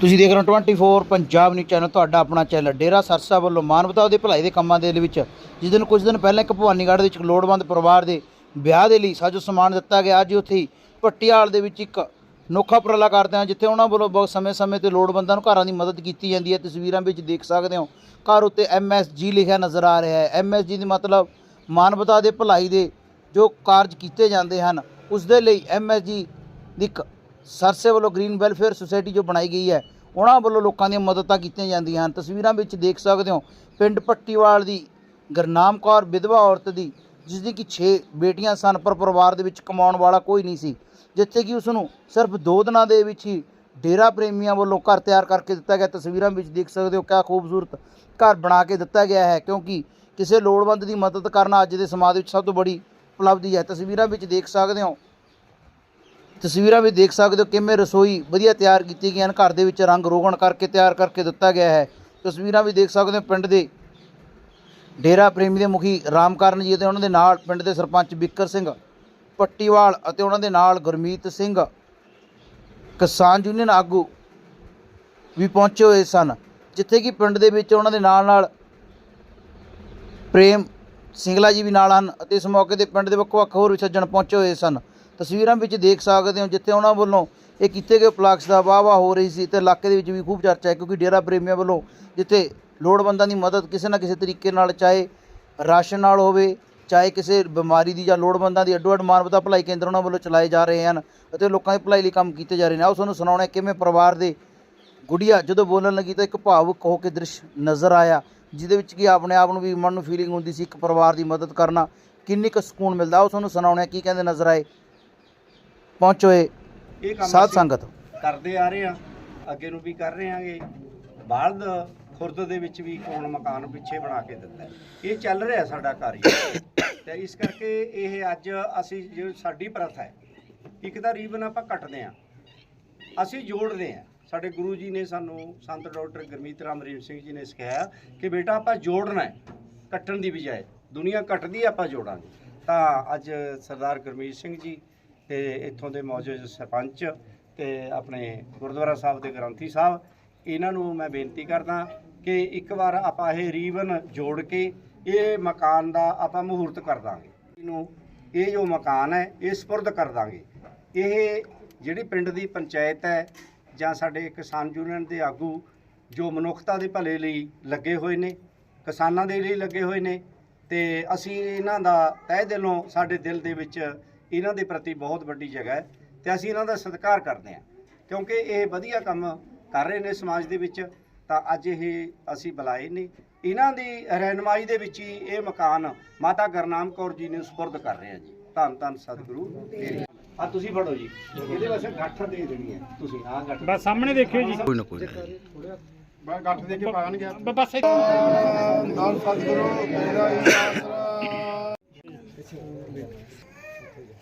ਤੁਸੀਂ ਦੇਖ ਰਹੇ ਹੋ 24 ਪੰਜਾਬ ਨਿਊਜ਼ ਚੈਨਲ ਤੁਹਾਡਾ ਆਪਣਾ ਚੈਨਲ ਡੇਰਾ ਸਰਸਾ ਵੱਲੋਂ ਮਾਨਵਤਾ ਦੇ ਭਲਾਈ ਦੇ ਕੰਮਾਂ ਦੇ ਵਿੱਚ। ਜਿਸ ਦਿਨ, ਕੁਝ ਦਿਨ ਪਹਿਲਾਂ ਇੱਕ ਭਵਾਨੀਗੜ੍ਹ ਦੇ ਵਿੱਚ ਇੱਕ ਲੋੜਵੰਦ ਪਰਿਵਾਰ ਦੇ ਵਿਆਹ ਦੇ ਲਈ ਸਾਜੋ ਸਮਾਨ ਦਿੱਤਾ ਗਿਆ। ਅੱਜ ਉੱਥੇ ਹੀ ਪੱਟੀਆਲ ਦੇ ਵਿੱਚ ਇੱਕ ਨੋਖਾ ਉਪਰਾਲਾ ਕਰਦੇ ਹਾਂ, ਜਿੱਥੇ ਉਹਨਾਂ ਵੱਲੋਂ ਬਹੁਤ ਸਮੇਂ-ਸਮੇਂ ਤੇ ਲੋੜਵੰਦਾਂ ਨੂੰ ਘਰਾਂ ਦੀ ਮਦਦ ਕੀਤੀ ਜਾਂਦੀ ਹੈ। ਤਸਵੀਰਾਂ ਵਿੱਚ ਦੇਖ ਸਕਦੇ ਹੋ, ਘਰ ਉੱਤੇ ਐਮਐਸਜੀ ਲਿਖਿਆ ਨਜ਼ਰ ਆ ਰਿਹਾ ਹੈ। ਐਮਐਸਜੀ ਦੀ ਮਤਲਬ ਮਾਨਵਤਾ ਦੇ ਭਲਾਈ ਦੇ ਜੋ ਕਾਰਜ ਕੀਤੇ ਜਾਂਦੇ ਹਨ, ਉਸ ਦੇ ਲਈ ਐਮਐਸਜੀ ਦੀ ਇੱਕ ਸਰਸੇ ਵੱਲੋਂ ਗ੍ਰੀਨ ਵੈਲਫੇਅਰ ਸੁਸਾਇਟੀ ਜੋ ਬਣਾਈ ਗਈ ਹੈ, ਉਹਨਾਂ ਵੱਲੋਂ ਲੋਕਾਂ ਦੀਆਂ ਮਦਦਾਂ ਕੀਤੀਆਂ ਜਾਂਦੀਆਂ ਹਨ। ਤਸਵੀਰਾਂ ਵਿੱਚ ਦੇਖ ਸਕਦੇ ਹੋ, ਪਿੰਡ ਪੱਟੀਵਾਲ ਦੀ ਗਰਨਾਮ ਕੌਰ, ਵਿਧਵਾ ਔਰਤ ਦੀ, ਜਿਸ ਦੀ ਕਿ 6 ਬੇਟੀਆਂ ਸਨ, ਪਰ ਪਰਿਵਾਰ ਦੇ ਵਿੱਚ ਕਮਾਉਣ ਵਾਲਾ ਕੋਈ ਨਹੀਂ ਸੀ, ਜਿੱਥੇ ਕਿ ਉਸ ਨੂੰ ਸਿਰਫ 2 ਦਿਨਾਂ ਦੇ ਵਿੱਚ ਹੀ ਡੇਰਾ ਪ੍ਰੇਮੀਆਂ ਵੱਲੋਂ ਘਰ ਤਿਆਰ ਕਰਕੇ ਦਿੱਤਾ ਗਿਆ। ਤਸਵੀਰਾਂ ਵਿੱਚ ਦੇਖ ਸਕਦੇ ਹੋ ਕਿਆ ਖੂਬਸੂਰਤ ਘਰ ਬਣਾ ਕੇ ਦਿੱਤਾ ਗਿਆ ਹੈ, ਕਿਉਂਕਿ ਕਿਸੇ ਲੋੜਵੰਦ ਦੀ ਮਦਦ ਕਰਨਾ ਅੱਜ ਦੇ ਸਮਾਜ ਵਿੱਚ ਸਭ ਤੋਂ ਬੜੀ ਉਪਲਬਧੀ ਹੈ। ਤਸਵੀਰਾਂ ਵਿੱਚ ਦੇਖ ਸਕਦੇ ਹੋ ਤਸਵੀਰਾਂ ਵਿੱਚ ਦੇਖ ਸਕਦੇ ਹੋ ਕਿਵੇਂ ਰਸੋਈ ਵਧੀਆ ਤਿਆਰ ਕੀਤੀ ਗਈ ਹਨ। ਘਰ ਦੇ ਵਿੱਚ ਰੰਗ ਰੋਗਣ ਕਰਕੇ ਤਿਆਰ ਕਰਕੇ ਦਿੱਤਾ ਗਿਆ ਹੈ। ਤਸਵੀਰਾਂ ਵੀ ਦੇਖ ਸਕਦੇ ਹੋ ਪਿੰਡ ਦੇ ਡੇਰਾ ਪ੍ਰੇਮੀ ਦੇ ਮੁਖੀ ਰਾਮਕਰਨ ਜੀ ਅਤੇ ਉਹਨਾਂ ਦੇ ਨਾਲ ਪਿੰਡ ਦੇ ਸਰਪੰਚ ਬਿੱਕਰ ਸਿੰਘ ਪੱਟੀਵਾਲ ਅਤੇ ਉਹਨਾਂ ਦੇ ਨਾਲ ਗੁਰਮੀਤ ਸਿੰਘ ਕਿਸਾਨ ਯੂਨੀਅਨ ਆਗੂ ਵੀ ਪਹੁੰਚੇ ਹੋਏ ਸਨ, ਜਿੱਥੇ ਕਿ ਪਿੰਡ ਦੇ ਵਿੱਚ ਉਹਨਾਂ ਦੇ ਨਾਲ ਨਾਲ ਪ੍ਰੇਮ ਸਿੰਗਲਾ ਜੀ ਵੀ ਨਾਲ ਹਨ ਅਤੇ ਇਸ ਮੌਕੇ ਤੇ ਪਿੰਡ ਦੇ ਵੱਖ-ਵੱਖ ਹੋਰ ਵੀ ਪਹੁੰਚੇ ਹੋਏ ਸਨ। ਤਸਵੀਰਾਂ ਵਿੱਚ ਦੇਖ ਸਕਦੇ ਹੋ ਜਿੱਥੇ ਉਹਨਾਂ ਵੱਲੋਂ ਇਹ ਕੀਤੇ ਗਏ ਪਲਾਕਸ ਦਾ ਵਾਹ ਵਾਹ ਹੋ ਰਹੀ ਸੀ ਤੇ ਇਲਾਕੇ ਦੇ ਵਿੱਚ ਵੀ ਖੂਬ ਚਰਚਾ ਹੈ ਕਿਉਂਕਿ ਡੇਰਾ ਪ੍ਰੇਮੀਆਂ ਵੱਲੋਂ ਜਿੱਥੇ ਲੋੜਵੰਦਾਂ ਦੀ ਮਦਦ ਕਿਸੇ ਨਾ ਕਿਸੇ ਤਰੀਕੇ ਨਾਲ ਚਾਹੇ ਰਾਸ਼ਨ ਨਾਲ ਹੋਵੇ, ਚਾਹੇ ਕਿਸੇ ਬਿਮਾਰੀ ਦੀ ਜਾਂ ਲੋੜਵੰਦਾਂ ਦੀ ਅੱਡੋ ਅੱਡ ਮਾਨਵਤਾ ਭਲਾਈ ਕੇਂਦਰ ਉਹਨਾਂ ਵੱਲੋਂ ਚਲਾਏ ਜਾ ਰਹੇ ਹਨ ਅਤੇ ਲੋਕਾਂ ਦੀ ਭਲਾਈ ਲਈ ਕੰਮ ਕੀਤੇ ਜਾ ਰਹੇ ਨੇ। ਆਓ ਤੁਹਾਨੂੰ ਸੁਣਾਉਣਾ ਹੈ ਕਿਵੇਂ ਪਰਿਵਾਰ ਦੇ ਗੁੜੀਆ ਜਦੋਂ ਬੋਲਣ ਲੱਗੀ ਤਾਂ ਇੱਕ ਭਾਵੁਕ ਹੋ ਕੇ ਦ੍ਰਿਸ਼ ਨਜ਼ਰ ਆਇਆ, ਜਿਹਦੇ ਵਿੱਚ ਕਿ ਆਪਣੇ ਆਪ ਨੂੰ ਵੀ ਮਨ ਨੂੰ ਫੀਲਿੰਗ ਹੁੰਦੀ ਸੀ ਇੱਕ ਪਰਿਵਾਰ ਦੀ ਮਦਦ ਕਰਨਾ। ਕਿੰਨੀ ਕੁ ਸਕੂਨ ਮਿਲਦਾ? ਉਹ ਤੁਹਾਨੂੰ ਸੁਣਾਉਣਾ ਹੈ ਕੀ ਕਹਿੰਦੇ ਨਜ਼ਰ ਆਏ। ਪਹੁੰਚੋਏ ਇਹ ਕੰਮ ਸਾਧ ਅਸੀਂ ਸੰਗਤ। ਕਰਦੇ ਆ ਰਹੇ ਆ ਅੱਗੇ ਨੂੰ ਵੀ ਕਰ ਰਹੇ ਆਂਗੇ ਬਾਲਦ ਖੁਰਦ ਦੇ ਵਿੱਚ ਵੀ ਕੋਣ ਮਕਾਨ ਪਿੱਛੇ ਬਣਾ ਕੇ ਦਿੱਤਾ ਹੈ। ਇਹ ਚੱਲ ਰਿਹਾ ਸਾਡਾ ਕਾਰਜ ਤੇ ਇਸ ਕਰਕੇ ਇਹ ਅੱਜ ਅਸੀਂ ਜੋ ਸਾਡੀ ਪ੍ਰਥਾ ਹੈ ਇੱਕ ਤਾਂ ਰੀਬਨ ਆਪਾਂ ਕੱਟਦੇ ਆ ਅਸੀਂ ਜੋੜਦੇ ਆ ਸਾਡੇ ਗੁਰੂ ਜੀ ਨੇ ਸਾਨੂੰ ਸੰਤ ਡਾਕਟਰ ਗੁਰਮੀਤ ਰਾਮ ਰਹੀਮ ਸਿੰਘ ਜੀ ਨੇ ਸਿਖਾਇਆ ਕਿ ਬੇਟਾ ਆਪਾਂ ਜੋੜਨਾ ਹੈ ਕੱਟਣ ਦੀ ਬਜਾਏ। ਦੁਨੀਆ ਕੱਟਦੀ ਹੈ, ਆਪਾਂ ਜੋੜਾਂਗੇ। ਤਾਂ ਅੱਜ ਸਰਦਾਰ ਗੁਰਮੀਤ ਸਿੰਘ ਜੀ ਤੇ ਇੱਥੋਂ ਦੇ ਮੌਜੂਦ ਸਰਪੰਚ ਤੇ ਆਪਣੇ ਗੁਰਦੁਆਰਾ ਸਾਹਿਬ ਦੇ ਗ੍ਰੰਥੀ ਸਾਹਿਬ, ਇਹਨਾਂ ਨੂੰ ਮੈਂ ਬੇਨਤੀ ਕਰਦਾ ਕਿ ਇੱਕ ਵਾਰ ਆਪਾਂ ਇਹ ਰੀਵਨ ਜੋੜ ਕੇ ਇਹ ਮਕਾਨ ਦਾ ਆਪਾਂ ਮਹੂਰਤ ਕਰ ਦਾਂਗੇ। ਇਹਨੂੰ, ਇਹ ਜੋ ਮਕਾਨ ਹੈ, ਇਹ ਸਪੁਰਦ ਕਰ ਦਾਂਗੇ। ਇਹ ਜਿਹੜੀ ਪਿੰਡ ਦੀ ਪੰਚਾਇਤ ਹੈ ਜਾਂ ਸਾਡੇ ਕਿਸਾਨ ਯੂਨੀਅਨ ਦੇ ਆਗੂ ਜੋ ਮਨੁੱਖਤਾ ਦੇ ਭਲੇ ਲਈ ਲੱਗੇ ਹੋਏ ਨੇ, ਕਿਸਾਨਾਂ ਦੇ ਲਈ ਲੱਗੇ ਹੋਏ ਨੇ, ਤੇ ਅਸੀਂ ਇਹਨਾਂ ਦਾ ਤਹਿ ਦਿਲੋਂ ਸਾਡੇ ਦਿਲ ਦੇ ਵਿੱਚ ਇਹਨਾਂ ਦੇ ਪ੍ਰਤੀ ਬਹੁਤ ਵੱਡੀ ਜਗ੍ਹਾ ਹੈ ਤੇ ਅਸੀਂ ਇਹਨਾਂ ਦਾ ਸਤਿਕਾਰ ਕਰਦੇ ਹਾਂ। ਕਿਉਂਕਿ ਇਹ ਵਧੀਆ ਕੰਮ ਕਰ ਰਹੇ ਨੇ ਸਮਾਜ ਦੇ ਵਿੱਚ ਤਾਂ ਅੱਜ ਇਹ ਅਸੀਂ ਬੁਲਾਏ ਨੇ। ਇਹਨਾਂ ਦੀ ਰਹਿਨਮਾਈ ਦੇ ਵਿੱਚ ਹੀ ਇਹ ਮਕਾਨ ਮਾਤਾ ਗਰਨਾਮ ਕੌਰ ਜੀ ਨੂੰ ਸਪੁਰਦ ਕਰ ਰਹੇ ਹਾਂ ਜੀ। ਧੰਨ ਧੰਨ ਸਤਿਗੁਰੂ। ਤੇਰੇ ਆ ਤੁਸੀਂ ਫੜੋ ਜੀ। ਇਹਦੇ ਵਾਸਤੇ ਗੱਠ ਦੇ ਦੇਣੀ ਹੈ। ਤੁਸੀਂ ਆਹ ਗੱਠ ਬਸ ਸਾਹਮਣੇ ਦੇਖਿਓ ਜੀ। ਕੋਈ ਨਾ ਕੋਈ ਨਾ। ਮੈਂ ਗੱਠ ਦੇ ਕੇ ਪਾਣ ਗਿਆ। ਬਸ ਨਾਲ ਸਤਿਗੁਰੂ ਮੇਰਾ ਹੀ ਆਸਰਾ।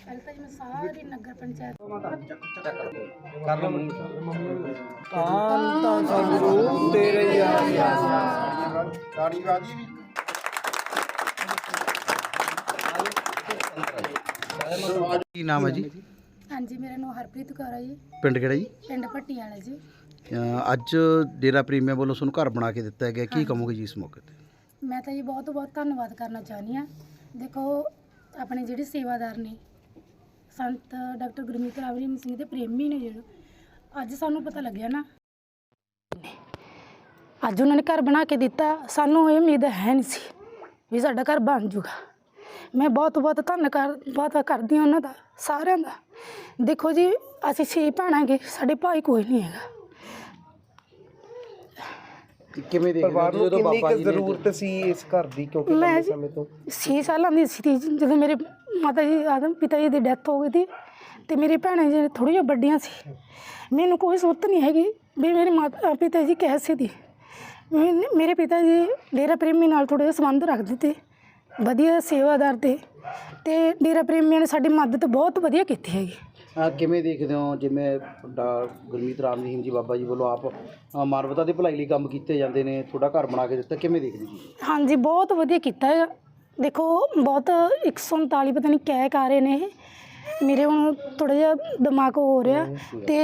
ਪਹਿਲਾਂ ਤਾਂ ਜੀ ਮੈਂ ਸਾਰੀ ਨਗਰ ਪੰਚਾਇਤ ਕਰ ਲਓ। ਵੀ। ਕੀ ਨਾਮ ਹੈ ਜੀ? ਹਾਂਜੀ ਮੇਰਾ ਨਾਮ ਹਰਪ੍ਰੀਤ ਕੌਰ ਹੈ ਜੀ। ਪਿੰਡ ਕਿਹੜਾ ਜੀ? ਪਿੰਡ ਭੱਟੀ ਵਾਲਾ ਜੀ। ਅੱਜ ਡੇਰਾ ਪ੍ਰੇਮੀਆਂ ਵੱਲੋਂ ਤੁਹਾਨੂੰ ਘਰ ਬਣਾ ਕੇ ਦਿੱਤਾ ਗਿਆ। ਕੀ ਕਹੋਗੇ ਜੀ ਇਸ ਮੌਕੇ ਤੇ? ਮੈਂ ਤਾਂ ਜੀ ਬਹੁਤ ਬਹੁਤ ਧੰਨਵਾਦ ਕਰਨਾ ਚਾਹੁੰਦੀ ਹਾਂ। ਦੇਖੋ ਆਪਣੇ ਜਿਹੜੇ ਸੇਵਾਦਾਰ ਨੇ ਸੰਤ ਡਾਕਟਰ ਗੁਰਮੀਤ ਰਾਮ ਸਿੰਘ ਦੇ ਪ੍ਰੇਮੀ ਨੇ ਜਿਹੜੇ, ਅੱਜ ਸਾਨੂੰ ਪਤਾ ਲੱਗਿਆ ਨਾ। ਅੱਜ ਉਹਨਾਂ ਨੇ ਘਰ ਬਣਾ ਕੇ ਦਿੱਤਾ, ਸਾਨੂੰ ਇਹ ਉਮੀਦ ਹੈ ਨਹੀਂ ਸੀ ਵੀ ਸਾਡਾ ਘਰ ਬਣ ਜੂਗਾ। ਮੈਂ ਬਹੁਤ ਬਹੁਤ ਧੰਨਵਾਦ ਬਹੁਤ ਕਰਦੀ ਹਾਂ ਉਹਨਾਂ ਦਾ, ਸਾਰਿਆਂ ਦਾ। ਦੇਖੋ ਜੀ, ਅਸੀਂ ਛੇ ਭੈਣਾਂਗੇ ਸਾਡੇ ਭਾਈ ਕੋਈ ਨਹੀਂ ਹੈਗਾ। ਕਿਵੇਂ ਦੇਖਦੇ ਪਰਿਵਾਰ ਨੂੰ ਕਿੰਨੀ ਕੁ ਜ਼ਰੂਰਤ ਸੀ ਇਸ ਘਰ ਦੀ? ਕਿਉਂਕਿ ਮੈਂ ਲੰਬੇ ਜੀ- ਸਮੇਂ ਤੋਂ। 6 ਸਾਲਾਂ ਦੀ ਸੀ ਜਦੋਂ ਮੇਰੇ ਮਾਤਾ ਜੀ ਆਦਮ ਪਿਤਾ ਜੀ ਦੀ ਡੈਥ ਹੋ ਗਈ ਸੀ ਤੇ ਮੇਰੀ ਭੈਣਾਂ ਜਿਹੜੇ ਥੋੜ੍ਹੀਆਂ ਵੱਡੀਆਂ ਸੀ। ਮੈਨੂੰ ਕੋਈ ਸੁਰਤ ਨਹੀਂ ਹੈਗੀ ਵੀ ਮੇਰੇ ਮਾਤਾ ਪਿਤਾ ਜੀ ਕੈਸੇ ਦੀ। ਮੈਨ- ਮੇਰੇ ਪਿਤਾ ਜੀ ਡੇਰਾ ਪ੍ਰੇਮੀ ਨਾਲ ਥੋੜ੍ਹੇ ਸੰਬੰਧ ਰੱਖਦੇ ਤੇ ਵਧੀਆ ਸੇਵਾਦਾਰ ਤੇ ਤੇ ਡੇਰਾ ਪ੍ਰੇਮੀਆਂ ਨੇ ਸਾਡੀ ਮਦਦ ਬਹੁਤ ਵਧੀਆ ਕੀਤੀ ਹੈਗੀ। ਆ ਕਿਵੇਂ ਦੇਖਦੇ ਹੋ? ਜਿਵੇਂ ਡਾ- ਗੁਰਮੀਤ ਰਾਮ ਰਹੀਮ ਜੀ ਬਾਬਾ ਜੀ ਵੱਲੋਂ ਆਪ ਅ, ਮਾਨਵਤਾ ਦੇ ਭਲਾਈ ਲਈ ਕੰਮ ਕੀਤੇ ਜਾਂਦੇ ਨੇ ਤੁਹਾਡਾ ਘਰ ਬਣਾ ਕੇ ਦਿੱਤਾ ਕਿਵੇਂ ਦੇਖਦੇ ਜੀ? ਹਾਂਜੀ ਬਹੁਤ ਵਧੀਆ ਕੀਤਾ ਹੈ। ਦੇਖੋ ਬਹੁਤ 139 ਪਤਾ ਨਹੀਂ ਕੈਕ ਆ ਰਹੇ ਨੇ ਇਹ। ਮੇਰੇ ਹੁਣ ਥੋੜਾ ਜਿਹਾ ਦਿਮਾਗ ਹੋ ਰਿਹਾ ਤੇ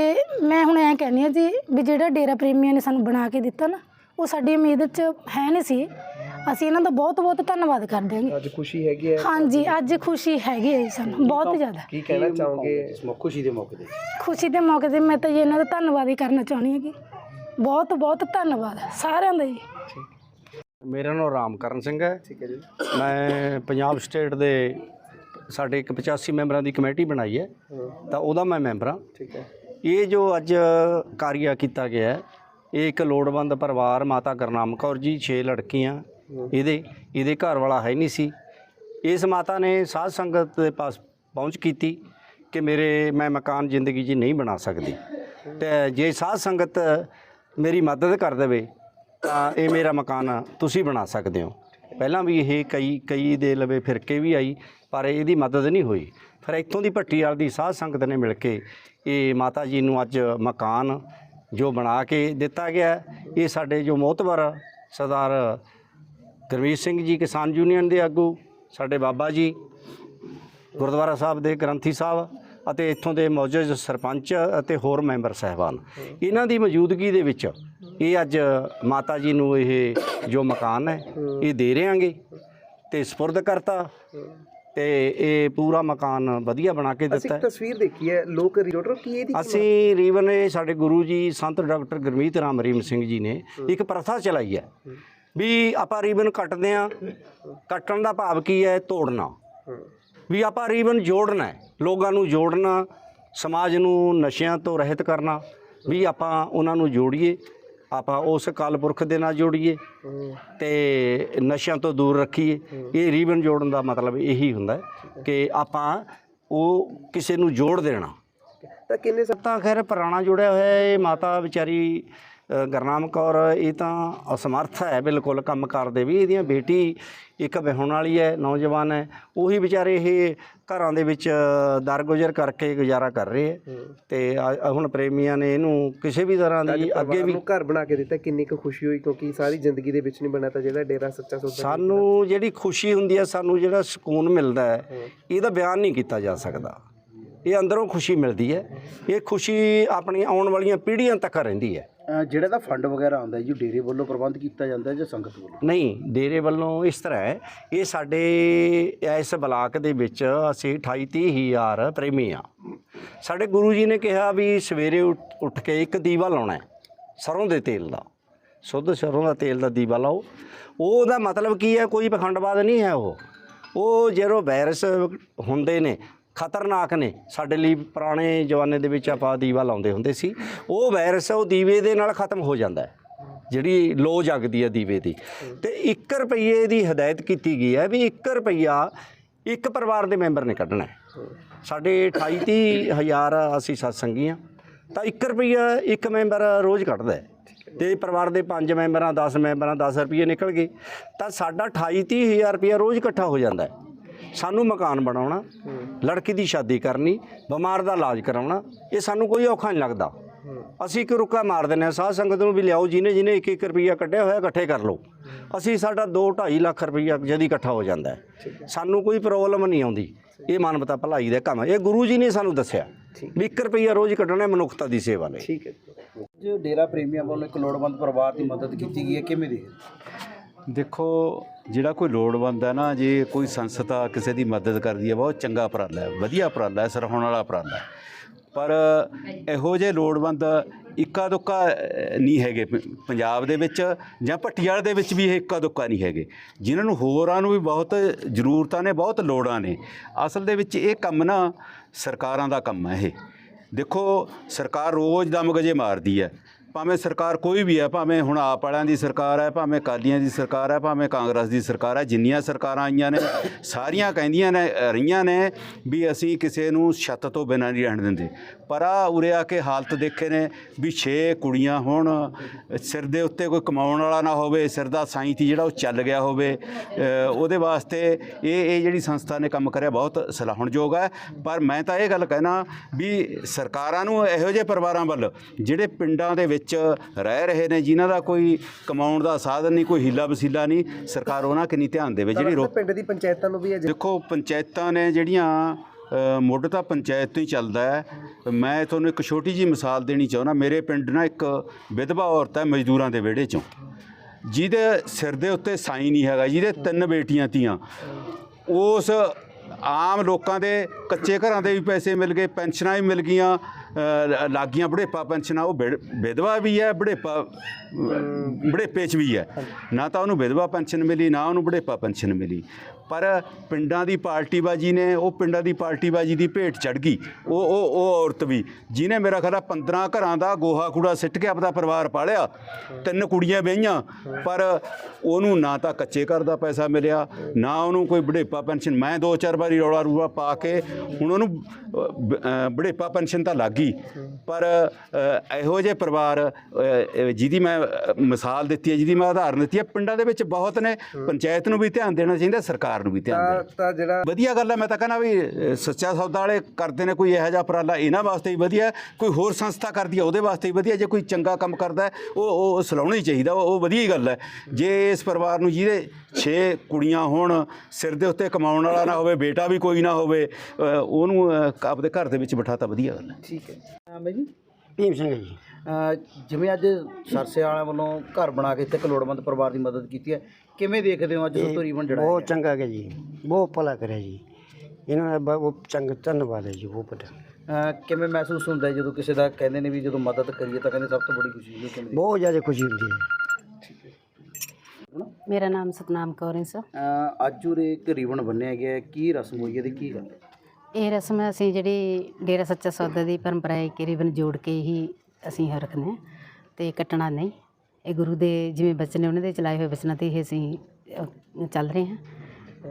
ਮੈਂ ਹੁਣ ਐਂ ਕਹਿੰਦੀ ਆ ਜੀ ਵੀ ਜਿਹੜਾ ਡੇਰਾ ਪ੍ਰੇਮੀਆਂ ਨੇ ਸਾਨੂੰ ਬਣਾ ਕੇ ਦਿੱਤਾ ਨਾ ਉਹ ਸਾਡੀ ਉਮੀਦ 'ਚ ਹੈ ਨਹੀਂ ਸੀ। ਅਸੀਂ ਇਹਨਾਂ ਦਾ ਬਹੁਤ ਬਹੁਤ ਧੰਨਵਾਦ ਕਰਦੇ ਹਾਂ ਅੱਜ ਖੁਸ਼ੀ ਹੈਗੀ ਹੈ? ਹਾਂਜੀ ਅੱਜ ਖੁਸ਼ੀ ਹੈਗੀ ਹੈ ਜੀ ਸਾਨੂੰ ਬਹੁਤ ਜ਼ਿਆਦਾ। ਕੀ ਕਹਿਣਾ ਚਾਹੋਗੇ? ਇਸ ਖੁਸ਼ੀ ਦੇ ਮੌਕੇ ਤੇ ਖੁਸ਼ੀ ਦੇ ਮੌਕੇ ਤੇ ਮੈਂ ਤਾਂ ਜੀ ਇਹਨਾਂ ਦਾ ਧੰਨਵਾਦ ਹੀ ਕਰਨਾ ਚਾਹੁੰਦੀ ਹਾਂ ਕਿ ਬਹੁਤ ਬਹੁਤ ਧੰਨਵਾਦ ਸਾਰਿਆਂ ਦਾ ਜੀ। ਮੇਰਾ ਨਾਮ ਰਾਮਕਰਨ ਸਿੰਘ ਹੈ। ਠੀਕ ਹੈ ਜੀ। ਮੈਂ ਪੰਜਾਬ ਸਟੇਟ ਦੇ ਸਾਡੇ ਇੱਕ 85 ਮੈਂਬਰਾਂ ਦੀ ਕਮੇਟੀ ਬਣਾਈ ਹੈ। ਤਾਂ ਉਹਦਾ ਮੈਂ ਮੈਂਬਰ ਹਾਂ। ਠੀਕ ਹੈ। ਇਹ ਜੋ ਅੱਜ ਕਾਰਿਆ ਕੀਤਾ ਗਿਆ ਹੈ ਇਹ ਇੱਕ ਲੋੜਵੰਦ ਪਰਿਵਾਰ ਮਾਤਾ ਗੁਰਨਾਮ ਕੌਰ ਜੀ 6 ਲੜਕੀਆਂ ਇਹਦੇ ਇਹਦੇ ਘਰ ਵਾਲਾ ਹੈ ਨਹੀਂ ਸੀ। ਇਸ ਮਾਤਾ ਨੇ ਸਾਧ ਸੰਗਤ ਦੇ ਪਾਸ ਪਹੁੰਚ ਕੀਤੀ ਕਿ ਮੇਰੇ, ਮੈਂ ਮਕਾਨ ਜ਼ਿੰਦਗੀ 'ਚ ਨਹੀਂ ਬਣਾ ਸਕਦੀ। ਤੇ ਜੇ ਸਾਧ ਸੰਗਤ ਮੇਰੀ ਮਦਦ ਕਰ ਦੇਵੇ, ਤਾਂ ਇਹ ਮੇਰਾ ਮਕਾਨ ਤੁਸੀਂ ਬਣਾ ਸਕਦੇ ਹੋ। ਪਹਿਲਾਂ ਵੀ ਇਹ ਕਈ ਕਈ ਦੇ ਲਵੇ ਫਿਰਕੇ ਵੀ ਆਈ, ਪਰ ਇਹਦੀ ਮਦਦ ਨਹੀਂ ਹੋਈ। ਫਿਰ ਇੱਥੋਂ ਦੀ ਭੱਟੀ ਵਾਲ ਦੀ ਸਾਧ ਸੰਗਤ ਨੇ ਮਿਲ ਕੇ ਇਹ ਮਾਤਾ ਜੀ ਨੂੰ ਅੱਜ ਮਕਾਨ ਜੋ ਬਣਾ ਕੇ ਦਿੱਤਾ ਗਿਆ, ਇਹ ਸਾਡੇ ਜੋ ਮੋਹਤਵਰ ਸਰਦਾਰ ਗੁਰਮੀਤ ਸਿੰਘ ਜੀ ਕਿਸਾਨ ਯੂਨੀਅਨ ਦੇ ਆਗੂ ਸਾਡੇ ਬਾਬਾ ਜੀ ਗੁਰਦੁਆਰਾ ਸਾਹਿਬ ਦੇ ਗ੍ਰੰਥੀ ਸਾਹਿਬ ਅਤੇ ਇੱਥੋਂ ਦੇ ਮੌਜੂਦ ਸਰਪੰਚ ਅਤੇ ਹੋਰ ਮੈਂਬਰ ਸਹਿਬਾਨ। ਇਹਨਾਂ ਦੀ ਮੌਜੂਦਗੀ ਦੇ ਵਿੱਚ ਇਹ ਅੱਜ ਮਾਤਾ ਜੀ ਨੂੰ ਇਹ ਜੋ ਮਕਾਨ ਹੈ ਇਹ ਦੇ ਰਹੇਾਂਗੇ ਤੇ ਸਪੁਰਦ ਕਰਤਾ ਤੇ ਇਹ ਪੂਰਾ ਮਕਾਨ ਵਧੀਆ ਬਣਾ ਕੇ ਅਸੀਂ ਦਿੱਤਾ ਹੈ ਤਸਵੀਰ ਦੇਖੀ ਹੈ ਲੋਕ ਰਿਜੋਟਰ ਕੀ ਇਹਦੀ ਅਸੀਂ ਰੀਵਨ ਇਹ ਸਾਡੇ ਗੁਰੂ ਜੀ ਸੰਤ ਡਾਕਟਰ ਗੁਰਮੀਤ ਰਾਮ ਰਹੀਮ ਸਿੰਘ ਜੀ ਨੇ ਇੱਕ ਪ੍ਰਥਾ ਚਲਾਈ ਹੈ। ਵੀ ਆਪਾਂ ਰੀਵਨ ਕੱਟਦੇ ਆ ਕੱਟਣ ਦਾ ਭਾਵ ਕੀ ਹੈ? ਤੋੜਨਾ। ਵੀ ਆਪਾਂ ਰੀਵਨ ਜੋੜਨਾ ਹੈ। ਲੋਕਾਂ ਨੂੰ ਜੋੜਨਾ ਸਮਾਜ ਨੂੰ ਨਸ਼ਿਆਂ ਤੋਂ ਰਹਿਤ ਕਰਨਾ ਵੀ ਆਪਾਂ ਉਹਨਾਂ ਨੂੰ ਜੋੜੀਏ। ਆਪਾਂ ਉਸ ਕਾਲਪੁਰਖ ਦੇ ਨਾਲ ਜੋੜੀਏ। ਤੇ ਨਸ਼ਿਆਂ ਤੋਂ ਦੂਰ ਰੱਖੀਏ। ਇਹ ਰੀਵਨ ਜੋੜਨ ਦਾ ਮਤਲਬ ਇਹੀ ਹੁੰਦਾ ਹੈ ਕਿ ਆਪਾਂ ਉਹ ਕਿਸੇ ਨੂੰ ਜੋੜ ਦੇਣਾ। ਤਾਂ ਕਿੰਨੇ ਸਭ ਤਾਂ ਖੈਰ ਪੁਰਾਣਾ ਜੁੜਿਆ ਹੋਇਆ ਇਹ ਮਾਤਾ ਵਿਚਾਰੀ ਗੁਰਨਾਮ ਕੌਰ ਇਹ ਤਾਂ ਅਸਮਰਥ ਹੈ ਬਿਲਕੁਲ ਕੰਮ ਕਰਦੇ ਵੀ ਇਹਦੀਆਂ ਬੇਟੀ ਇੱਕ ਵਿਆਹੁਣ ਵਾਲੀ ਹੈ ਨੌਜਵਾਨ ਹੈ ਉਹੀ ਵਿਚਾਰੇ ਇਹ ਘਰਾਂ ਦੇ ਵਿੱਚ ਦਰਗੁਜ਼ਰ ਕਰਕੇ ਗੁਜ਼ਾਰਾ ਕਰ ਰਹੇ ਹੈ। ਤੇ ਆ- ਹੁਣ ਪ੍ਰੇਮੀਆਂ ਨੇ ਇਹਨੂੰ ਕਿਸੇ ਵੀ ਤਰ੍ਹਾਂ ਦੀ ਅੱਗੇ ਵੀ ਘਰ ਬਣਾ ਕੇ ਦਿੱਤਾ ਕਿੰਨੀ ਕੁ ਖੁਸ਼ੀ ਹੋਈ ਕਿਉਂਕਿ ਸਾਰੀ ਜ਼ਿੰਦਗੀ ਦੇ ਵਿੱਚ ਨਹੀਂ ਬਣਿਆ ਤਾਂ ਜਿਹੜਾ ਡੇਰਾ ਸੱਚਾ ਸੌਦਾ ਸਾਨੂੰ ਜਿਹੜੀ ਖੁਸ਼ੀ ਹੁੰਦੀ ਹੈ ਸਾਨੂੰ ਜਿਹੜਾ ਸਕੂਨ ਮਿਲਦਾ ਹੈ। ਇਹਦਾ ਬਿਆਨ ਨਹੀਂ ਕੀਤਾ ਜਾ ਸਕਦਾ। ਇਹ ਅੰਦਰੋਂ ਖੁਸ਼ੀ ਮਿਲਦੀ ਹੈ। ਇਹ ਖੁਸ਼ੀ ਆਪਣੀ ਆਉਣ ਵਾਲੀਆਂ ਪੀੜ੍ਹੀਆਂ ਤੱਕ ਰਹਿੰਦੀ ਹੈ। ਜਿਹੜਾ ਦਾ ਫੰਡ ਵਗੈਰਾ ਆਉਂਦਾ ਜੀ ਡੇਰੇ ਵੱਲੋਂ ਪ੍ਰਬੰਧ ਕੀਤਾ ਜਾਂਦਾ ਜਾਂ ਸੰਗਤ ਵੱਲੋਂ? ਨਹੀਂ ਡੇਰੇ ਵੱਲੋਂ ਇਸ ਤਰ੍ਹਾਂ ਹੈ। ਇਹ ਸਾਡੇ ਇਸ ਬਲਾਕ ਦੇ ਵਿੱਚ ਅਸੀਂ 28 ਤੀਹ ਹਜ਼ਾਰ ਪ੍ਰੇਮੀ ਆ ਸਾਡੇ ਗੁਰੂ ਜੀ ਨੇ ਕਿਹਾ ਵੀ ਸਵੇਰੇ ਉੱਠ- ਕੇ ਇੱਕ ਦੀਵਾ ਲਾਉਣਾ ਹੈ ਸਰੋਂ ਦੇ ਤੇਲ ਦਾ। ਸ਼ੁੱਧ ਸਰੋਂ ਦਾ ਤੇਲ ਦਾ ਦੀਵਾ ਲਾਓ। ਉਹਦਾ ਮਤਲਬ ਕੀ ਹੈ? ਕੋਈ ਪਖੰਡਵਾਦ ਨਹੀਂ ਹੈ ਉਹ। ਉਹ ਜਦੋਂ ਵਾਇਰਸ ਹੁੰਦੇ ਨੇ ਖਤਰਨਾਕ ਨੇ। ਸਾਡੇ ਲਈ ਪੁਰਾਣੇ ਜ਼ਮਾਨੇ ਦੇ ਵਿੱਚ ਆਪਾਂ ਦੀਵਾ ਲਾਉਂਦੇ ਹੁੰਦੇ ਸੀ। ਉਹ ਵਾਇਰਸ ਉਹ ਦੀਵੇ ਦੇ ਨਾਲ ਖਤਮ ਹੋ ਜਾਂਦਾ ਹੈ। ਜਿਹੜੀ ਲੋ ਜਗਦੀ ਹੈ ਦੀਵੇ ਦੀ। ਤੇ 1 ਰੁਪਏ ਦੀ ਹਦਾਇਤ ਕੀਤੀ ਗਈ ਹੈ ਵੀ 1 ਰੁਪਈਆ ਇੱਕ ਪਰਿਵਾਰ ਦੇ ਮੈਂਬਰ ਨੇ ਕੱਢਣਾ ਹੈ। ਸਾਡੇ 28 ਤੀਹ ਹਜ਼ਾਰ ਅਸੀਂ ਸਤਸੰਗੀ ਹਾਂ, ਤਾਂ 1 ਰੁਪਈਆ ਇੱਕ ਮੈਂਬਰ ਰੋਜ਼ ਕੱਢਦਾ ਹੈ। ਤੇ ਪਰਿਵਾਰ ਦੇ 5 ਮੈਂਬਰਾਂ 10 ਮੈਂਬਰਾਂ 10 ਰੁਪਏ ਨਿਕਲ ਗਏ। ਤਾਂ ਸਾਡਾ 28 ਤੀਹ ਹਜ਼ਾਰ ਰੁਪਈਆ ਰੋਜ਼ ਇਕੱਠਾ ਹੋ ਜਾਂਦਾ ਹੈ। ਸਾਨੂੰ ਮਕਾਨ ਬਣਾਉਣਾ, ਲੜਕੀ ਦੀ ਸ਼ਾਦੀ ਕਰਨੀ, ਬਿਮਾਰ ਦਾ ਇਲਾਜ ਕਰਾਉਣਾ, ਇਹ ਸਾਨੂੰ ਕੋਈ ਔਖਾ ਨਹੀਂ ਲੱਗਦਾ। ਅਸੀਂ ਇੱਕ ਰੁੱਕਾ ਮਾਰ ਦਿੰਦੇ ਹਾਂ, ਸਾਧ ਸੰਗਤ ਨੂੰ ਵੀ ਲਿਆਓ ਜਿਹਨੇ ਜਿਹਨੇ ਇੱਕ ਇੱਕ ਰੁਪਈਆ ਕੱਢਿਆ ਹੋਇਆ ਇਕੱਠੇ ਕਰ ਲਓ। ਅਸੀਂ ਸਾਡਾ 2 2.5 ਲੱਖ ਰੁਪਈਆ ਜਦੀ ਇਕੱਠਾ ਹੋ ਜਾਂਦਾ ਸਾਨੂੰ ਕੋਈ ਪ੍ਰੋਬਲਮ ਨਹੀਂ ਆਉਂਦੀ। ਇਹ ਮਾਨਵਤਾ ਭਲਾਈ ਦਾ ਕੰਮ ਇਹ ਗੁਰੂ ਜੀ ਨੇ ਸਾਨੂੰ ਦੱਸਿਆ ਵੀ 1 ਰੁਪਈਆ ਰੋਜ਼ ਕੱਢਣਾ ਮਨੁੱਖਤਾ ਦੀ ਸੇਵਾ ਲਈ। ਠੀਕ ਹੈ। ਜੀ। ਜੋ ਡੇਰਾ ਪ੍ਰੇਮੀਆਂ ਵੱਲੋਂ ਇੱਕ ਲੋੜਵੰਦ ਪਰਿਵਾਰ ਦੀ ਮਦਦ ਕੀਤੀ ਗਈ ਹੈ। ਕਿਵੇਂ ਦੀ ਦੇਖੋ, ਜਿਹੜਾ ਕੋਈ ਲੋੜਵੰਦ ਹੈ ਨਾ, ਜੇ ਕੋਈ ਸੰਸਥਾ ਕਿਸੇ ਦੀ ਮਦਦ ਕਰਦੀ ਹੈ, ਬਹੁਤ ਚੰਗਾ ਉਪਰਾਲਾ ਹੈ, ਵਧੀਆ ਉਪਰਾਲਾ ਹੈ, ਸਰਹਾਉਣ ਵਾਲਾ ਉਪਰਾਲਾ ਹੈ। ਪਰ ਇਹੋ ਜਿਹੇ ਲੋੜਵੰਦ ਇੱਕਾ ਦੁੱਕਾ ਨਹੀਂ ਹੈਗੇ ਪੰਜਾਬ ਦੇ ਵਿੱਚ ਜਾਂ ਪਟਿਆਲਾ ਦੇ ਵਿੱਚ ਵੀ ਇਹ ਇੱਕਾ ਦੁੱਕਾ ਨਹੀਂ ਹੈਗੇ। ਜਿਨ੍ਹਾਂ ਨੂੰ ਹੋਰਾਂ ਨੂੰ ਵੀ ਬਹੁਤ ਜ਼ਰੂਰਤਾਂ ਨੇ, ਬਹੁਤ ਲੋੜਾਂ ਨੇ। ਅਸਲ ਦੇ ਵਿੱਚ ਇਹ ਕੰਮ ਨਾ ਸਰਕਾਰਾਂ ਦਾ ਕੰਮ ਹੈ ਇਹ। ਦੇਖੋ, ਸਰਕਾਰ ਰੋਜ਼ ਦਮ ਗਜੇ ਮਾਰਦੀ ਹੈ। ਭਾਵੇਂ ਸਰਕਾਰ ਕੋਈ ਵੀ ਹੈ, ਭਾਵੇਂ ਹੁਣ ਆਪ ਵਾਲਿਆਂ ਦੀ ਸਰਕਾਰ ਹੈ, ਭਾਵੇਂ ਅਕਾਲੀਆਂ ਦੀ ਸਰਕਾਰ ਹੈ, ਭਾਵੇਂ ਕਾਂਗਰਸ ਦੀ ਸਰਕਾਰ ਹੈ, ਜਿੰਨੀਆਂ ਸਰਕਾਰਾਂ ਆਈਆਂ ਨੇ, ਸਾਰੀਆਂ ਕਹਿੰਦੀਆਂ ਨੇ, ਰਹੀਆਂ ਨੇ ਵੀ ਅਸੀਂ ਕਿਸੇ ਨੂੰ ਛੱਤ ਤੋਂ ਬਿਨਾਂ ਨਹੀਂ ਰਹਿਣ ਦਿੰਦੇ। ਪਰ ਆ ਉਰੇ ਆ ਕੇ ਹਾਲਤ ਦੇਖੇ ਨੇ ਵੀ 6 ਕੁੜੀਆਂ ਹੋਣ, ਸਿਰ ਦੇ ਉੱਤੇ ਕੋਈ ਕਮਾਉਣ ਵਾਲਾ ਨਾ ਹੋਵੇ, ਸਿਰ ਦਾ ਸਾਈਂਤੀ ਜਿਹੜਾ ਉਹ ਚੱਲ ਗਿਆ ਹੋਵੇ ਉਹਦੇ ਵਾਸਤੇ ਇਹ ਇਹ ਜਿਹੜੀ ਸੰਸਥਾ ਨੇ ਕੰਮ ਕਰਿਆ ਬਹੁਤ ਸਲਾਹਣਯੋਗ ਹੈ। ਪਰ ਮੈਂ ਤਾਂ ਇਹ ਗੱਲ ਕਹਿਣਾ ਵੀ ਸਰਕਾਰਾਂ ਨੂੰ ਇਹੋ ਜਿਹੇ ਪਰਿਵਾਰਾਂ ਵੱਲ, ਜਿਹੜੇ ਪਿੰਡਾਂ ਦੇ ਵਿੱਚ ਰਹਿ ਰਹੇ ਨੇ ਜਿਨ੍ਹਾਂ ਦਾ ਕੋਈ ਕਮਾਉਣ ਦਾ ਸਾਧਨ ਨਹੀਂ ਕੋਈ ਹੀਲਾ ਵਸੀਲਾ ਨਹੀਂ ਸਰਕਾਰ ਉਹਨਾਂ ਕਿੰਨੀ ਧਿਆਨ ਦੇਵੇ ਜਿਹੜੀ ਰੋ ਪਿੰਡ ਦੀ ਪੰਚਾਇਤਾਂ ਨੂੰ ਵੀ ਇਹ ਦੇਖੋ ਪੰਚਾਇਤਾਂ ਨੇ ਜਿਹੜੀਆਂ ਅ, ਮੁੱਢ ਤਾਂ ਪੰਚਾਇਤ ਤੋਂ ਹੀ ਚੱਲਦਾ ਹੈ। ਮੈਂ ਤੁਹਾਨੂੰ ਇੱਕ ਛੋਟੀ ਜੀ ਮਿਸਾਲ ਦੇਣੀ ਚਾਹੁੰਦਾ ਮੇਰੇ ਪਿੰਡ ਨਾ ਇੱਕ ਵਿਧਵਾ ਔਰਤ ਹੈ ਮਜ਼ਦੂਰਾਂ ਦੇ ਵਿਹੜੇ ਚੋਂ। ਜਿਹਦੇ ਸਿਰ ਦੇ ਉੱਤੇ ਸਾਈ ਨਹੀਂ ਹੈਗਾ ਜਿਹਦੇ ਤਿੰਨ ਬੇਟੀਆਂ ਤੀਆਂ। ਉਸ ਆਮ ਲੋਕਾਂ ਦੇ ਕੱਚੇ ਘਰਾਂ ਦੇ ਵੀ ਪੈਸੇ ਮਿਲ ਗਏ ਪੈਨਸ਼ਨਾਂ ਵੀ ਮਿਲ ਗਈਆਂ ਲਾਗੀਆਂ ਬੁਢੇਪਾ ਪੈਨਸ਼ਨਾਂ ਉਹ ਵਿੜ- ਵਿਧਵਾ ਵੀ ਹੈ ਬੁਢੇਪਾ ਬੁਢੇਪੇ 'ਚ ਵੀ ਹੈ। ਨਾ ਤਾਂ ਉਹਨੂੰ ਵਿਧਵਾ ਪੈਨਸ਼ਨ ਮਿਲੀ ਨਾ ਉਹਨੂੰ ਬੁਢੇਪਾ ਪੈਨਸ਼ਨ ਮਿਲੀ। ਪਰ ਪਿੰਡਾਂ ਦੀ ਪਾਰਟੀਬਾਜੀ ਨੇ ਉਹ ਪਿੰਡਾਂ ਦੀ ਪਾਰਟੀਬਾਜੀ ਦੀ ਭੇਟ ਚੜ ਗਈ। ਉਹ ਉਹ ਉਹ ਔਰਤ ਵੀ ਜਿਹਨੇ ਮੇਰਾ ਖਿਆਲ ਆ 15 ਘਰਾਂ ਦਾ ਗੋਹਾ ਕੂੜਾ ਸਿੱਟ ਕੇ ਆਪਦਾ ਪਰਿਵਾਰ ਪਾਲਿਆ। ਤਿੰਨ ਕੁੜੀਆਂ ਵਿਆਹੀਆਂ ਪਰ ਉਹਨੂੰ ਨਾ ਤਾਂ ਕੱਚੇ ਘਰ ਦਾ ਪੈਸਾ ਮਿਲਿਆ ਨਾ ਉਹਨੂੰ ਕੋਈ ਬੁਢੇਪਾ ਪੈਨਸ਼ਨ ਮੈਂ ਦੋ ਚਾਰ ਵਾਰੀ ਰੌਲਾ ਰੂਲਾ ਪਾ ਕੇ ਹੁਣ ਉਹਨੂੰ ਅ, ਬੁਢੇਪਾ ਪੈਨਸ਼ਨ ਤਾਂ ਲੱਗ ਗਈ ਪਰ ਇਹੋ ਜਿਹੇ ਪਰਿਵਾਰ ਜਿਹਦੀ ਮੈਂ ਮਿਸਾਲ ਦਿੱਤੀ ਹੈ ਜਿਹਦੀ ਮੈਂ ਉਦਾਹਰਨ ਦਿੱਤੀ ਹੈ ਪਿੰਡਾਂ ਦੇ ਵਿੱਚ ਬਹੁਤ ਨੇ ਪੰਚਾਇਤ ਨੂੰ ਵੀ ਧਿਆਨ ਦੇਣਾ ਚਾਹੀਦਾ ਸਰਕਾਰ ਨੂੰ ਵੀ ਧਿਆਨ ਦੇਣਾ ਤਾਂ ਤਾਂ ਜਿਹੜਾ ਵਧੀਆ ਗੱਲ ਹੈ ਮੈਂ ਤਾਂ ਕਹਿੰਦਾ ਵੀ ਸੱਚਾ ਸੌਦਾ ਵਾਲੇ ਕਰਦੇ ਨੇ ਕੋਈ ਇਹੋ ਜਿਹਾ ਉਪਰਾਲਾ ਇਹਨਾਂ ਵਾਸਤੇ ਹੀ ਵਧੀਆ। ਕੋਈ ਹੋਰ ਸੰਸਥਾ ਕਰਦੀ ਹੈ ਉਹਦੇ ਵਾਸਤੇ ਹੀ ਵਧੀਆ ਜੇ ਕੋਈ ਚੰਗਾ ਕੰਮ ਕਰਦਾ ਉਹ ਉਹ ਸਲਾਉਣਾ ਹੀ ਚਾਹੀਦਾ ਉਹ ਵਧੀਆ ਹੀ ਗੱਲ ਹੈ। ਜੇ ਇਸ ਪਰਿਵਾਰ ਨੂੰ ਜਿਹਦੇ 6 ਕੁੜੀਆਂ ਹੋਣ ਸਿਰ ਦੇ ਉੱਤੇ ਕਮਾਉਣ ਵਾਲਾ ਨਾ ਹੋਵੇ ਬੇਟਾ ਵੀ ਕੋਈ ਨਾ ਹੋਵੇ ਉਹਨੂੰ ਆਪਦੇ ਘਰ ਦੇ ਵਿੱਚ ਬਿਠਾਤਾ ਵਧੀਆ ਗੱਲ ਹੈ। ਠੀਕ ਹੈ ਨਾਮ ਹੈ ਜੀ? ਭੀਮ ਸਿੰਘ ਜੀ। ਜਿਵੇਂ ਅੱਜ ਸਰਸੇ ਵਾਲਿਆਂ ਵੱਲੋਂ ਘਰ ਬਣਾ ਕੇ ਇੱਥੇ ਇੱਕ ਲੋੜਵੰਦ ਪਰਿਵਾਰ ਦੀ ਮਦਦ ਕੀਤੀ ਹੈ ਕਿਵੇਂ ਦੇਖਦੇ ਹੋ ਅੱਜ ਤੋਂ ਰੀਬਨ ਜਿਹੜਾ ਬਹੁਤ ਚੰਗਾ ਹੈ ਜੀ ਬਹੁਤ ਭਲਾ ਕਰਿਆ ਜੀ। ਇਹਨਾਂ ਦਾ ਬਹੁਤ ਚੰਗਾ ਧੰਨਵਾਦ ਹੈ ਜੀ ਬਹੁਤ ਵੱਡਾ। ਕਿਵੇਂ ਮਹਿਸੂਸ ਹੁੰਦਾ ਹੈ ਜਦੋਂ ਕਿਸੇ ਦਾ ਕਹਿੰਦੇ ਨੇ ਵੀ ਜਦੋਂ ਮਦਦ ਕਰੀਏ ਤਾਂ ਕਹਿੰਦੇ ਸਭ ਤੋਂ ਬੜੀ ਖੁਸ਼ੀ ਹੈ ਕਿਵੇਂ? ਬਹੁਤ ਜ਼ਿਆਦਾ ਖੁਸ਼ੀ ਹੁੰਦੀ ਹੈ। ਮੇਰਾ ਨਾਮ ਸਤਨਾਮ ਕੌਰ ਹੈ ਸਰ। ਅੱਜ ਉਰੇ ਇੱਕ ਰੀਬਨ ਬੰਨਿਆ ਗਿਆ ਹੈ। ਕੀ ਰਸਮ ਹੋਈ ਹੈ ਤੇ ਕੀ ਗੱਲ ਹੈ? ਇਹ ਰਸਮ ਅਸੀਂ ਜਿਹੜੀ ਡੇਰਾ ਸੱਚਾ ਸੌਦਾ ਦੀ ਪਰੰਪਰਾ ਹੈ ਕਿ ਜੋੜ ਕੇ ਹੀ ਅਸੀਂ ਰੱਖਦੇ ਹਾਂ ਤੇ ਕੱਟਣਾ ਨਹੀਂ। ਇਹ ਗੁਰੂ ਦੇ ਜਿਵੇਂ ਬਚਨ ਨੇ ਉਹਨਾਂ ਦੇ ਚਲਾਏ ਹੋਏ ਬਚਨਾਂ ਤੇ ਹੀ ਅਸੀਂ ਅ, ਚੱਲ ਰਹੇ ਹਾਂ।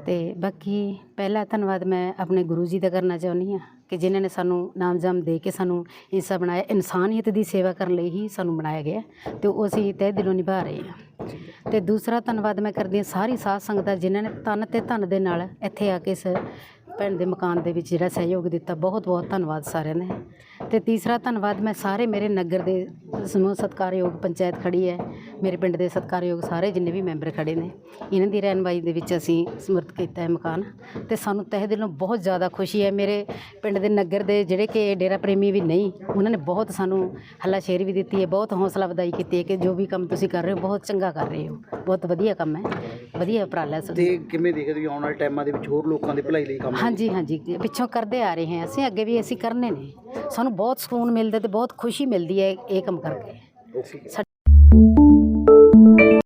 ਤੇ ਬਾਕੀ ਪਹਿਲਾ ਧੰਨਵਾਦ ਮੈਂ ਆਪਣੇ ਗੁਰੂ ਜੀ ਦਾ ਕਰਨਾ ਚਾਹੁੰਦੀ ਹਾਂ ਕਿ ਜਿਨ੍ਹਾਂ ਨੇ ਸਾਨੂੰ ਨਾਮਜਾਮ ਦੇ ਕੇ ਸਾਨੂੰ ਇੰਸਾ ਬਣਾਇਆ ਇਨਸਾਨੀਅਤ ਦੀ ਸੇਵਾ ਕਰਨ ਲਈ ਹੀ ਸਾਨੂੰ ਬਣਾਇਆ ਗਿਆ ਤੇ ਉਹ ਅਸੀਂ ਤਹਿ ਦਿਲੋਂ ਨਿਭਾ ਰਹੇ ਹਾਂ। ਤੇ ਦੂਸਰਾ ਧੰਨਵਾਦ ਮੈਂ ਕਰਦੀ ਹਾਂ ਸਾਰੀ ਸਾਧ ਸੰਗਤ ਦਾ ਜਿਨ੍ਹਾਂ ਨੇ ਤਨ ਤੇ ਧਨ ਦੇ ਨਾਲ ਇੱਥੇ ਆ ਕੇ ਇਸ ਭੈਣ ਦੇ ਮਕਾਨ ਦੇ ਵਿੱਚ ਜਿਹੜਾ ਸਹਿਯੋਗ ਦਿੱਤਾ ਬਹੁਤ ਬਹੁਤ ਧੰਨਵਾਦ ਸਾਰਿਆਂ ਦਾ ਤੇ ਤੀਸਰਾ ਧੰਨਵਾਦ ਮੈਂ ਸਾਰੇ ਮੇਰੇ ਨਗਰ ਦੇ ਸਮੂਹ ਸਤਿਕਾਰਯੋਗ ਪੰਚਾਇਤ ਖੜੀ ਹੈ। ਮੇਰੇ ਪਿੰਡ ਦੇ ਸਤਿਕਾਰਯੋਗ ਸਾਰੇ ਜਿੰਨੇ ਵੀ ਮੈਂਬਰ ਖੜੇ ਨੇ ਇਹਨਾਂ ਦੀ ਰਹਿਨਮਾਈ ਦੇ ਵਿੱਚ ਅਸੀਂ ਸਮਰਥ ਕੀਤਾ ਹੈ ਮਕਾਨ ਤੇ ਸਾਨੂੰ ਤਹਿ ਦਿਲੋਂ ਬਹੁਤ ਜ਼ਿਆਦਾ ਖੁਸ਼ੀ ਹੈ। ਮੇਰੇ ਪਿੰਡ ਦੇ ਨਗਰ ਦੇ ਜਿਹੜੇ ਕਿ ਡੇਰਾ ਪ੍ਰੇਮੀ ਵੀ ਨਹੀਂ ਉਹਨਾਂ ਨੇ ਬਹੁਤ ਸਾਨੂੰ ਹੱਲਾਸ਼ੇਰੀ ਵੀ ਦਿੱਤੀ ਹੈ ਬਹੁਤ ਹੌਸਲਾ ਵਧਾਈ ਕੀਤੀ ਹੈ ਕਿ ਜੋ ਵੀ ਕੰਮ ਤੁਸੀਂ ਕਰ ਰਹੇ ਹੋ ਬਹੁਤ ਚੰਗਾ ਕਰ ਰਹੇ ਹੋ। ਬਹੁਤ ਵਧੀਆ ਕੰਮ ਹੈ ਵਧੀਆ ਉਪਰਾਲਾ ਹੈ ਤੇ ਕਿਵੇਂ ਦੇਖਦੇ ਹੋ ਆਉਣ ਵਾਲੇ ਟਾਈਮਾਂ ਦੇ ਵਿੱਚ ਹੋਰ ਲੋਕਾਂ ਦੀ ਭਲਾਈ ਲਈ ਕੰਮ ਹਾਂਜੀ ਹਾਂਜੀ ਪਿੱਛੋਂ ਕਰਦੇ ਆ ਰਹੇ ਹਾਂ ਅਸੀਂ ਅੱਗੇ ਵੀ ਅਸੀਂ ਕਰਨੇ ਨੇ। ਸਾਨੂੰ ਬਹੁਤ ਸਕੂਨ ਮਿਲਦਾ ਤੇ ਬਹੁਤ ਖੁਸ਼ੀ ਮਿਲਦੀ ਹੈ ਇਹ ਕੰਮ ਕਰਕੇ।